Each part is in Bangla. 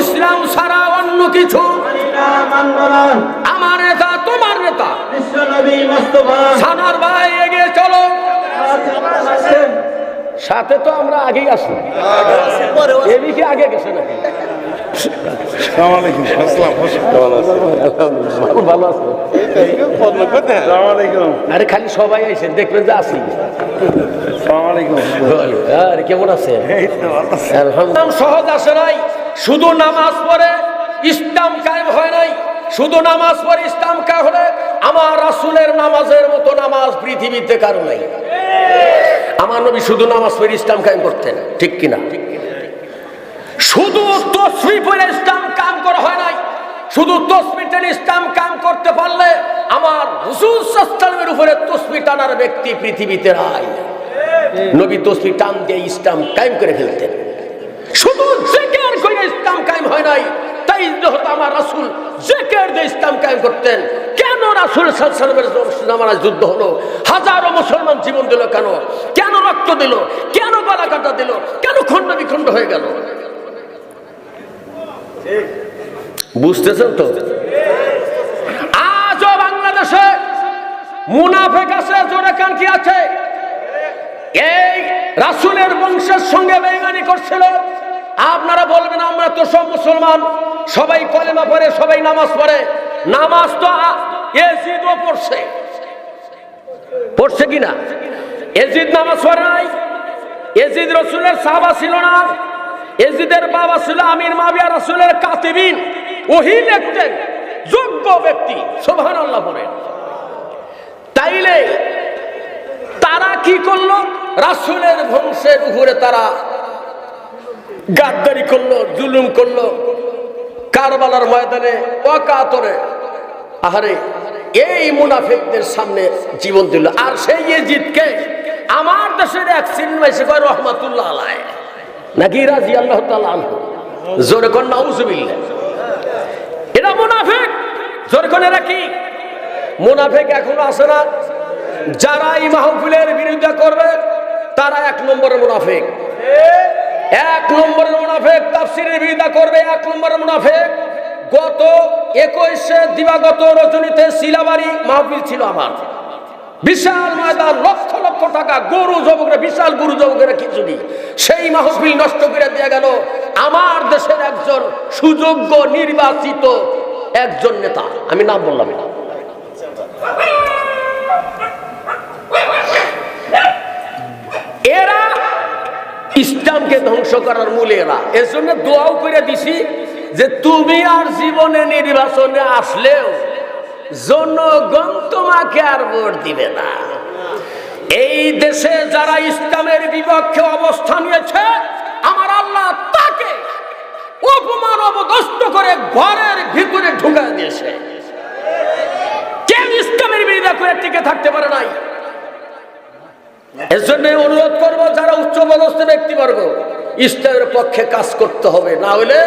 ইসলাম ছাড়া অন্য কিছু? আমার নেতা তোমার নেতা। সানার ভাই এগিয়ে চলো। সাথে তো আমরা আগেই আসি এদিকে আগে গেছে নাকি? আরে খালি সবাই আইসেন দেখবেন যে আসি। কেমন আছি। সহজ আসে নাই? শুধু নামাজ পড়ে ইসলাম কায়েম হয় নাই শুধু নামাজ পড়ে ইসলাম কায়েম হলে আমার রাসূলের নামাজের মতো নামাজ পৃথিবীতে কারও নাই। আমার নবী শুধু নামাজ পড়ে ইসলাম কায়েম করতেন ঠিক কিনা? শুধু তসবি পড়ে ইসলাম কাম করা হয় নাই শুধু তসবি টেনে ইসলাম কাম করতে পারলে আমার হুসুল সাস্তানের উপরে তসবি টানার ব্যক্তি পৃথিবীতে নাই। নবী তসবি টান দিয়ে ইসলাম কায়েম করে ফেলতেন। শুধু জেকের করে ইসলাম কায়েম হয় নাই তাই হতো আমার রাসূল জেকের দিয়ে ইসলাম কায়েম করতেন। কেন রাসূল আলাইহি যুদ্ধ হলো? হাজারো মুসলমান জীবন দিল কেন? কেন রক্ত দিল? কেন গলা কাটা দিল? কেন খণ্ড বিখণ্ড হয়ে গেল? বুঝতেছেন তো? আজও বাংলাদেশে মুনাফেক আছে, জোরে কান কি আছে? এই রাসুলের বংশের সঙ্গে বেইমানি করছিল। আপনারা বলবেন, আমরা তো সব মুসলমান। সবাই কলেমা পড়ে, সবাই নামাজ পড়ে। নামাজ তো এজিদও পড়ছে। পড়ছে কিনা? এজিদ নামাজ পড়ে নাই? এজিদ রসুলের সাহাবা ছিল না? এজিদের বাবা ছিল আমির মাবিয়া রসুলের কাতিবিন। ওহি লিখতেন, যোগ্য ব্যক্তি সোভান আল্লাহ বলেন। তাইলে তারা কি করল? রাসুলের বংশের উপরে তারা গাদ্দারি করল, জুলুম করল। কারবালার ময়দানে, অকাতরে। আহারে, এই মুনাফিকদের সামনে জীবন দিল। আর সেই ইয়েজিদকে আমার দেশের এক সিনেমাইসে কয় রহমাতুল্লাহ আলাই নাকি রাজি আল্লাহ আনহু। জোরে কর নাউজুবিল্লাহ। এটা মুনাফিক। জোরে কোন, এরা কি? মুনাফিক এখনও আছে না? যারা এই মাহফিলের বিরুদ্ধে করবে, তারা এক নম্বরের মুনাফিক। এক নম্বরের মুনাফিক তাফসিরের বিরোধিতা করবে, এক নম্বরের মুনাফিক। গত একুশে দিবাগত রজনীতে শিলাবাড়ি মাহফিল ছিল আমার। বিশাল ময়দান, লক্ষ লক্ষ টাকা, গরু জবকের বিশাল গরু জবকের খিচুড়ি সেই মাহফিল নষ্ট করে দিয়ে গেল আমার দেশের একজন সুযোগ্য নির্বাচিত একজন নেতা। আমি নাম বললাম না। করার মূল এরা। এর জন্য দোয়াও করে দিছি যে তুমি আর জীবনে নির্বাচনে আসলেও জনগণ তোমাকে আর ভোট দিবে না। এই দেশে যারা ইসলামের বিপক্ষে অবস্থান নিয়েছে, আমার আল্লাহ তাকে অপমান অবদস্ত করে ঘরের ভিতরে ঢুকা দিয়েছে। কেউ ইসলামের বিরোধিতা করে টিকে থাকতে পারে নাই। এর জন্য অনুরোধ করব, যারা উচ্চপদস্থ ব্যক্তিবর্গ ইসলামের পক্ষে কাজ করতে হবে। না হলে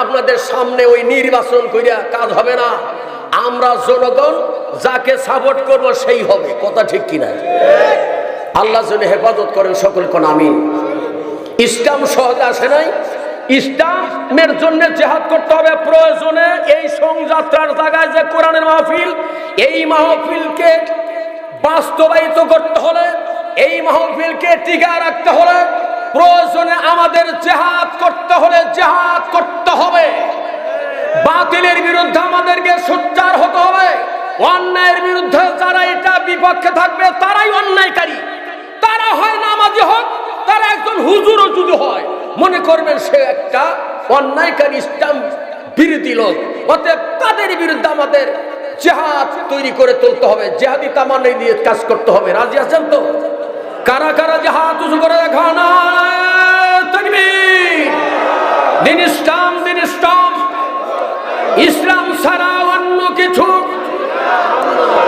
আপনাদের সামনে ওই নির্বাচন করিয়া কাজ হবে না। আমরা জনগণ যাকে সাপোর্ট করব সেই হবে। কথা ঠিক কিনা? আল্লাহ যেন হেফাজত করেন সকল কোন আমিন। ইসলাম সহজে আসে নাই। ইসলামের জন্য জেহাদ করতে হবে। প্রয়োজনে এই সংযাত্রার জায়গায় যে কোরআনের মাহফিল, এই মাহফিলকে বাস্তবায়িত করতে হলে, এই মাহফিলকে টিকা রাখতে হলে প্রয়োজনে আমাদের জেহাদ করতে হলে জেহাদ করতে হবে। বাতিলের বিরুদ্ধে আমাদেরকে সোচ্চার হতে হবে। অন্যায়ের বিরুদ্ধে যারা এটা বিপক্ষে থাকবে, তারাই অন্যায়কারী। তারা হয় নামাজি হোক, তারা একজন হুজুরও যদি হয়, মনে করবেন সে একটা অন্যায়কারী ইসলাম বিরোধী লোক। অতএব তাদের বিরুদ্ধে আমাদের জেহাদ তৈরি করে তুলতে হবে। জেহাদি তামান্না দিয়ে কাজ করতে হবে। রাজি আছেন তো? কারা কারা যে হাত উঁচু করে দিন ইসলাম দিন ইসলাম। ইসলাম ছাড়া অন্য কিছু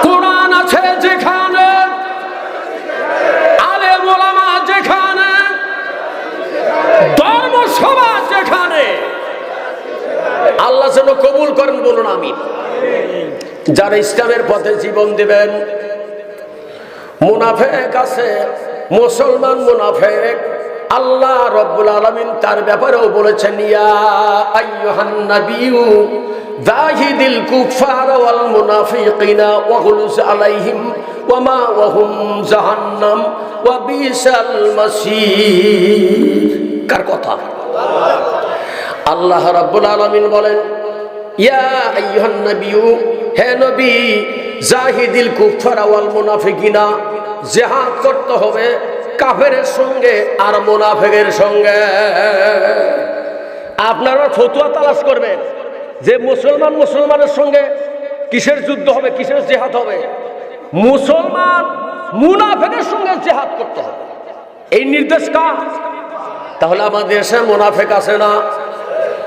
কোরআন আছে যেখানে আলে মোলামা যেখানে, ধর্মসভা যেখানে। আল্লাহ যেন কবুল করেন, বলুন আমি যারা ইসলামের পথে জীবন দিবেন, মুনাফেক আছে। মুসলমান মুনাফেক, আল্লাহ রব্বুল আলমিন তার ব্যাপারেও বলেছেন, ইয়া আইয়ুহান নাবিয়্যু জাহিদিল কুফার ওয়াল মুনাফিকিনা ওয়াগলুজ আলাইহিম ওয়া মাওয়াহুম জাহান্নাম ওয়া বিসাল কার কথা? আল্লাহ রাব্বুল আলামিন বলেন, ইয়া আইয়ুহান নাবিয়্যু, হে নবী জাহিদিল কুফার ওয়াল মুনাফিকিনা জিহাদ করতে হবে কাফেরের সঙ্গে আর মুনাফিকের সঙ্গে। আপনারা ফতুয়া তালাশ করবেন যে মুসলমান মুসলমানের সঙ্গে কিসের যুদ্ধ হবে, কিসের জেহাদ হবে? মুসলমান মুনাফেকের সঙ্গে জেহাদ করতে হবে। এই নির্দেশ কার? তাহলে আমাদের দেশে মুনাফেক আছে না?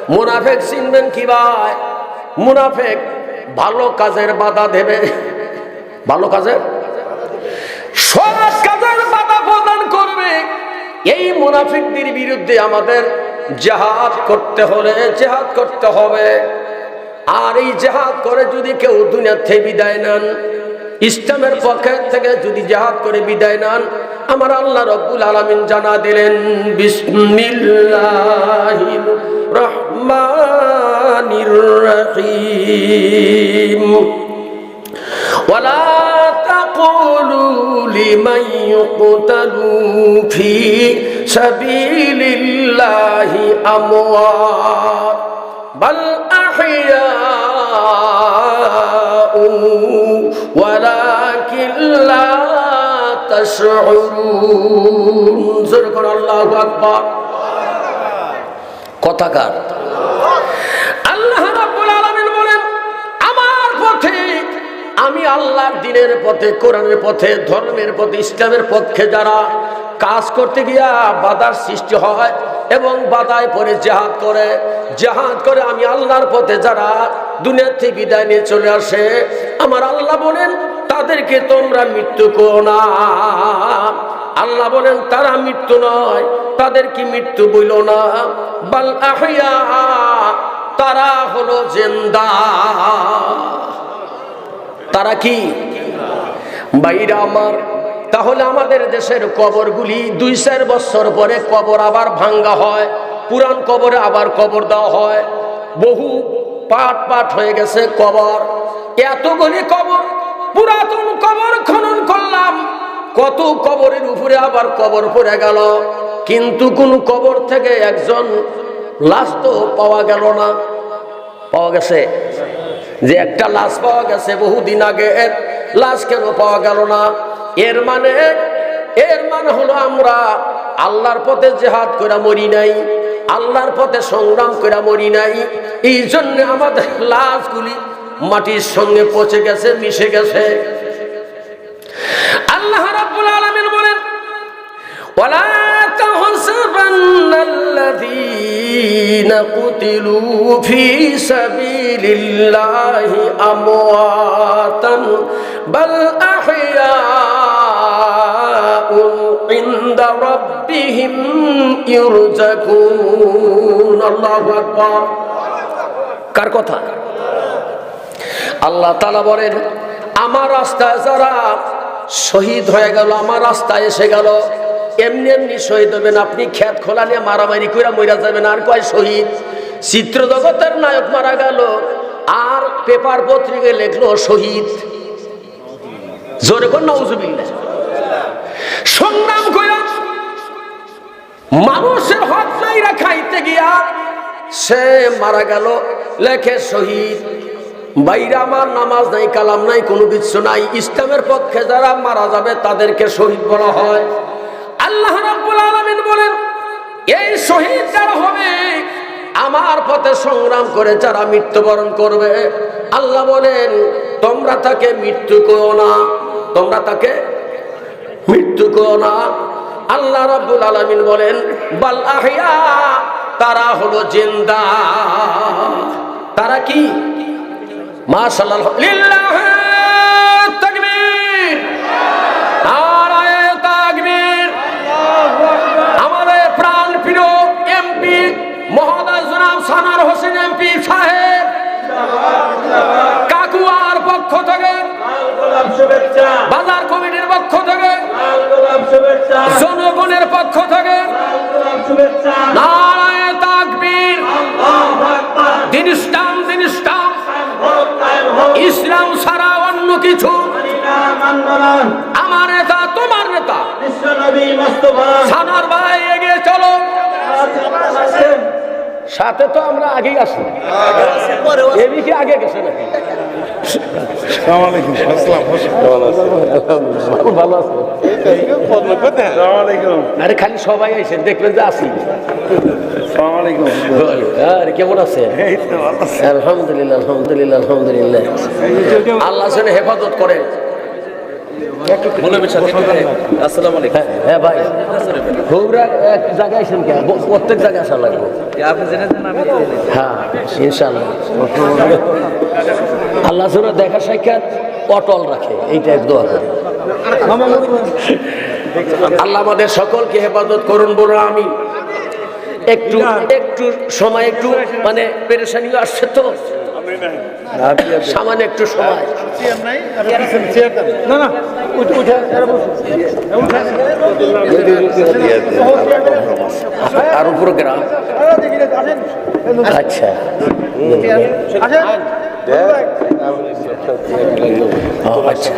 মুনাফেক চিনবেন কি ভাই? মুনাফেক ভালো কাজের বাধা দেবে। ভালো কাজের? সৎ কাজের বাধা প্রদান করবে। এই মুনাফিকদের বিরুদ্ধে আমাদের জেহাদ করতে হলে জেহাদ করতে হবে। আর এই জেহাদ করে যদি কেউ দুনিয়ার থেকে বিদায় নেন, ইসলামের পক্ষে থেকে যদি জেহাদ করে বিদায় নেন, আমার আল্লাহ রব্বুল আলমিন জানা দিলেন, বিসমিল্লাহির রহমানির রহিম। ولا تقولوا لمن يقتل في سبيل الله أموات بل أحياء ولكن لا تشعرون زركر الله أكبر কথাকার আল্লাহ আমি আল্লাহর দিনের পথে, কোরআনের পথে, ধর্মের পথে, ইসলামের পক্ষে যারা কাজ করতে গিয়া বাধার সৃষ্টি হয় এবং বাধায় পরে জেহাদ করে জেহাদ করে, আমি আল্লাহর পথে যারা দুনিয়ার থেকে বিদায় নিয়ে চলে আসে, আমার আল্লাহ বলেন, তাদেরকে তোমরা মৃত্যু করো না। আল্লাহ বলেন, তারা মৃত্যু নয়, তাদের কি মৃত্যু বইল না? বাল তারা হলো জেন্দা। তারা কি? বাইরা আমার, তাহলে আমাদের দেশের কবরগুলি দুই চার বছর পরে কবর আবার ভাঙ্গা হয়, পুরান কবরে আবার কবর দেওয়া হয়। বহু পাট পাট হয়ে গেছে কবর। এতগুলি কবর, পুরাতন কবর খনন করলাম, কত কবরের উপরে আবার কবর পড়ে গেল। কিন্তু কোন কবর থেকে একজন লাশ তো পাওয়া গেল না। পাওয়া গেছে। যে একটা লাশ পাওয়া গেছে বহুদিন আগে লাশ কেন পাওয়া গেল না। এর মানে এর মানে হলো আমরা আল্লাহর পথে জেহাদ করে মরি নাই, আল্লাহর পথে সংগ্রাম করে মরি নাই। এই জন্য আমাদের লাশগুলি মাটির সঙ্গে পচে গেছে, মিশে গেছে। আল্লাহ রাব্বুল আলামিন বলেন, ওয়ালা তাহসাবান্নাল الذين قتلوا في سبيل الله أمواتا بل أحياء عند ربهم يرزقون الله أكبر কার কথা আল্লাহ তালা বলেন আমার রাস্তায় যারা শহীদ হয়ে গেল আমার রাস্তায় এসে গেল এমনি এমনি শহীদ হবেন। আপনি খেত খোলা নিয়ে মারামারি করে মরা যাবেন। আর কয় শহীদ? চিত্র জগতের নায়ক মারা গেল। আর পেপার পত্রিকায় লেখলো শহীদ। জোরে কর নজুবিল্লা সংগ্রাম করে মানুষের হক নাই খাইতে গিয়া সে মারা গেল। লেখে শহীদ, বাইরে আমার নামাজ নাই, কালাম নাই, কোনো কিছু নাই। ইসলামের পক্ষে যারা মারা যাবে, তাদেরকে শহীদ বলা হয়। আল্লাহ রাব্বুল আলামিন বলেন, এই শহীদ যারা হবে, আমার পথে সংগ্রাম করে যারা মৃত্যুবরণ করবে, আল্লাহ বলেন, তোমরা তাকে মৃত্যু করো না, তোমরা তাকে মৃত্যু করো না। আল্লাহ রাব্বুল আলামিন বলেন, বাল আহিয়া, তারা হলো জিন্দা। তারা কি? মাশাআল্লাহ, লিল্লাহ সানার হোসেন এমপি সাহেব। কাকুয়ার পক্ষ থেকে বাজার কমিটি সাথে তো আমরা আগেই আছি এদিকে আগে গেছে নাকি? আরে খালি সবাই আইসেন দেখবেন যে কেমন আছে। আলহামদুলিল্লাহ আলহামদুলিল্লাহ আলহামদুলিল্লাহ। আল্লাহ হেফাজত করেন। হ্যাঁ হ্যাঁ ভাই। বগুড়া এক জায়গায় আইসেন কে? প্রত্যেক জায়গায় আসা লাগবে। হ্যাঁ ইনশাল্লাহ আল্লাহ দেখা সাক্ষাৎ অটল রাখে এইটা এক দোয়া করে। আল্লাহ আমাদের সকলকে হেফাজত করুন বলো আমি একটু একটু সময় একটু মানে পেরেশানিও আসছে তো। সামান্য একটু সময়। না না আর উপরে গ্রাম। আচ্ছা। আচ্ছা।